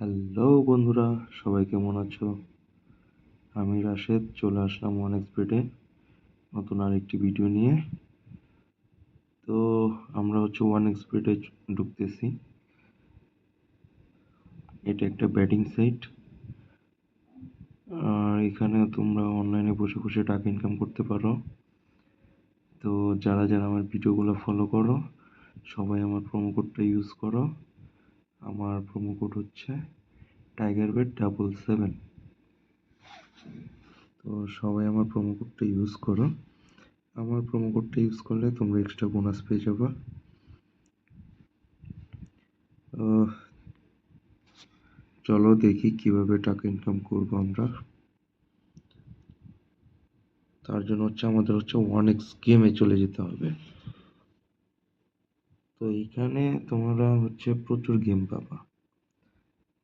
Hello বন্ধুরা, সবাই কেমন আছো? আমি রাশেদ, চলে আসলাম ওয়ান এক্সপেডে নতুন আরেকটি ভিডিও নিয়ে। তো আমরা হচ্ছে ওয়ান এক্সপেডে ঢুকতেছি। এটা একটা ব্যাটিং সাইট আর এখানে তোমরা অনলাইনে বসে বসে টাকা ইনকাম করতে পারো। তো যারা যারা আমার ভিডিওগুলো ফলো করো, সবাই আমার প্রোমো কোডটা ইউজ করো। আমার প্রোমো কোড হচ্ছে টাইগার বেড ডাবল সেভেন তো সবাই আমার প্রোমো কোডটা ইউজ করো। আমার প্রোমো কোডটা ইউজ করলে তোমরা এক্সট্রা বোনাস পেয়ে যাবে। চলো দেখি কীভাবে টাকা ইনকাম করব আমরা। তার জন্য হচ্ছে আমাদের হচ্ছে ওয়ান এক্স গেমে চলে যেতে হবে। তো এইখানে তোমরা হচ্ছে প্রচুর গেম পাবা।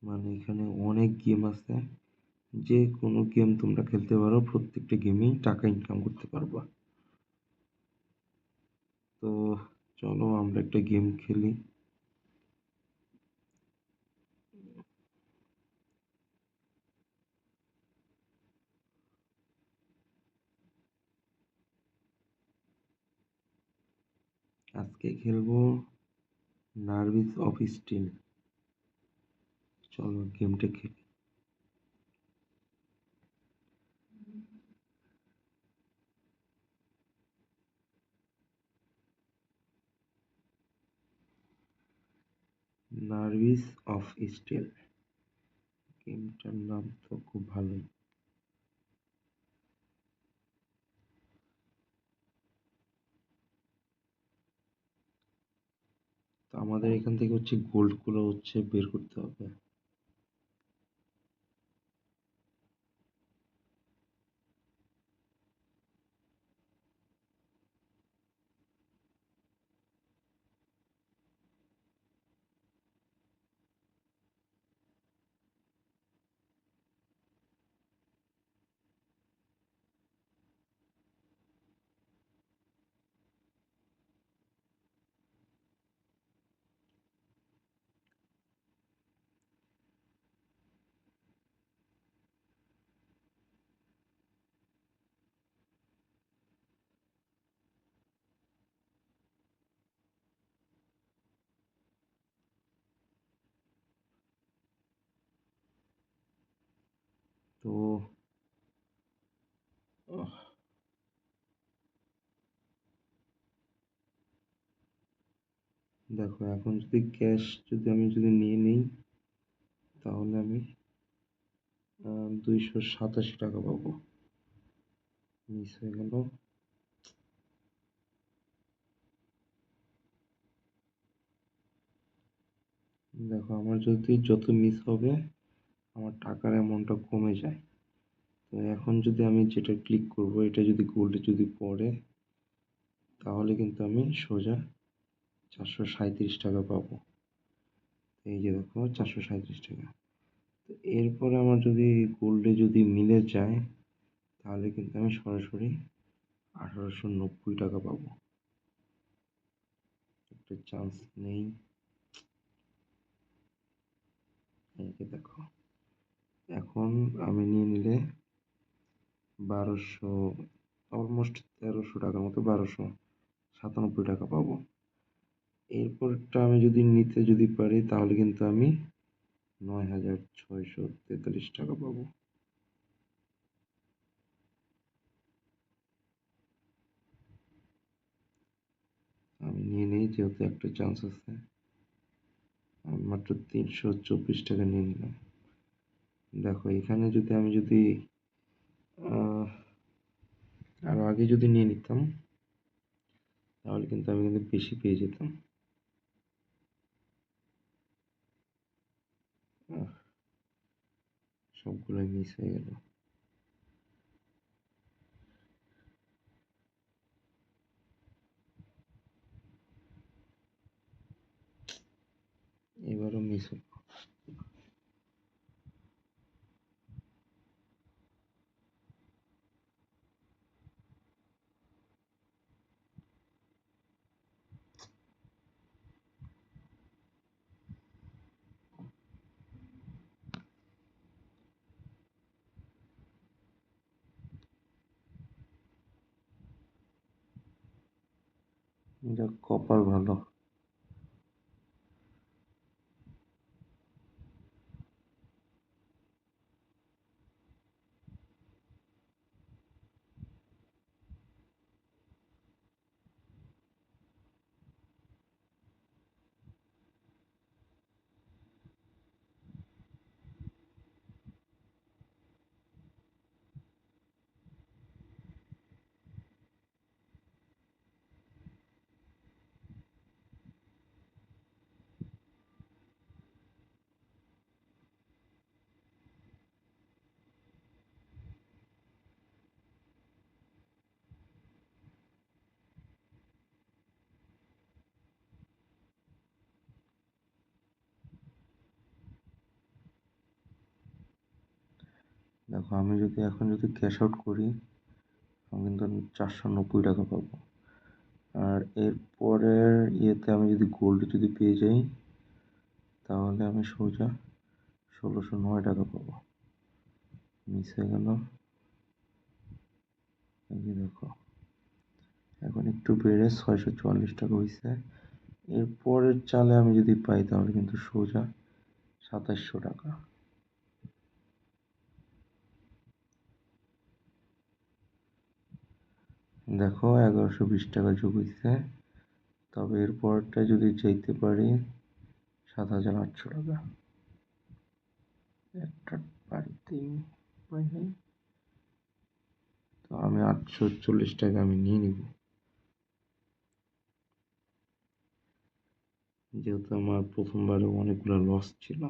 মানে এখানে অনেক গেম আছে। যে কোনো গেম তোমরা খেলতে পারো, প্রত্যেকটা গেমেই টাকা ইনকাম করতে পারবা। তো চলো আমরা একটা গেম খেলি। আজকে খেলব নার্ভিস অফ স্টিল চলো গেমটা খেলি। Nerves of steel. গেমটার নাম তো খুব ভালোই। তো আমাদের এখান থেকে হচ্ছে গোল্ডগুলো হচ্ছে বের করতে হবে। তো দেখো, এখন যদি ক্যাশ যদি আমি যদি নিয়ে নিই, তাহলে আমি দুইশো সাতাশি টাকা পাবো। মিস হয়ে গেল। দেখো, আমার যদি যত মিস হবে আমার টাকার অ্যামাউন্টটা কমে যায়। তো এখন যদি আমি যেটা ক্লিক করব, এটা যদি গোল্ডে যদি পড়ে, তাহলে কিন্তু আমি সোজা চারশো সাঁইত্রিশ টাকা পাবো। এই যে দেখো, চারশো সাঁইত্রিশ টাকা। তো এরপরে আমার যদি গোল্ডে যদি মিলে যায়, তাহলে কিন্তু আমি সরাসরি আঠারোশো নব্বই টাকা পাবো। একটা চান্স নেই। এই যে দেখো। এখন আমি নিয়ে নিলে বারোশো অলমোস্ট তেরোশো টাকার মতো বারোশো সাতানব্বই টাকা পাবো। এরপরটা আমি যদি নিতে যদি পারি তাহলে কিন্তু আমি নয় হাজার ছয়শো তেতাল্লিশ টাকা পাবো। আমি নিয়ে নিই, যেহেতু একটা চান্স আছে। আমি মাত্র তিনশো চব্বিশ টাকা নিয়ে নিলাম। দেখো, এখানে যদি আমি যদি আরও আগে যদি নিয়ে নিতাম, তাহলে কিন্তু আমি কিন্তু বেশি পেয়ে যেতাম। সবগুলোই মিস হয়ে গেল। যাক কপাল ভালো। দেখো, আমি যদি এখন যদি ক্যাশ আউট করি আমি কিন্তু চারশো নব্বই টাকা পাবো। আর এরপরের ইয়েতে আমি যদি গোল্ড যদি পেয়ে যাই, তাহলে আমি সোজা ষোলোশো নয় টাকা পাবো। মিস হয়ে গেল দেখো, এখন একটু বেড়ে ছয়শো চুয়াল্লিশ টাকা হয়েছে এরপরের চালে আমি যদি পাই, তাহলে কিন্তু সোজা সাতাশশো টাকা। দেখো এগারোশো বিশ টাকা যোগ তবে এরপরটা যদি যাইতে পারি, সাত হাজার আটশো টাকা। একটা নেই তো আমি আটশো চল্লিশ টাকা আমি নিয়ে নিব। যেহেতু আমার প্রথমবারে অনেকগুলো লস ছিল।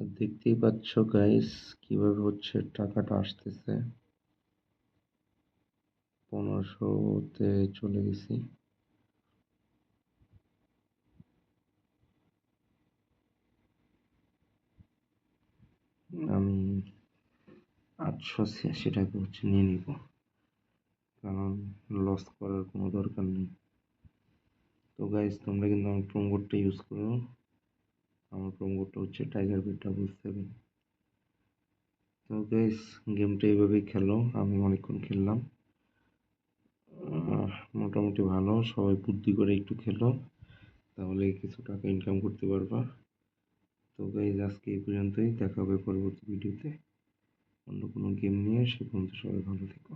দেখতেই পাচ্ছ গাইস কীভাবে হচ্ছে টাকাটা আসতেছে। পনেরোশোতে চলে গেছি। আমি আটশো ছিয়াশি টাকা হচ্ছে নিয়ে নিব। কারণ লস করার কোনো দরকার নেই। তো গাইজ তোমরা কিন্তু আমার প্রোমো কোডটা ইউজ করো। আমার প্রোমো কোডটা হচ্ছে টাইগার বিট ডাবল সেভেন তো গাইজ গেমটা এইভাবেই খেলো, আমি অনেকক্ষণ খেললাম। মোটামুটি ভালো, সবাই বুদ্ধি করে একটু খেলো, তাহলে কিছু টাকা ইনকাম করতে পারবা। তো গাইজ আজকে এই পর্যন্তই, দেখা হবে পরবর্তী ভিডিওতে অন্য কোনো গেম নিয়ে, সে পর্যন্ত সবাই ভালো থেকো।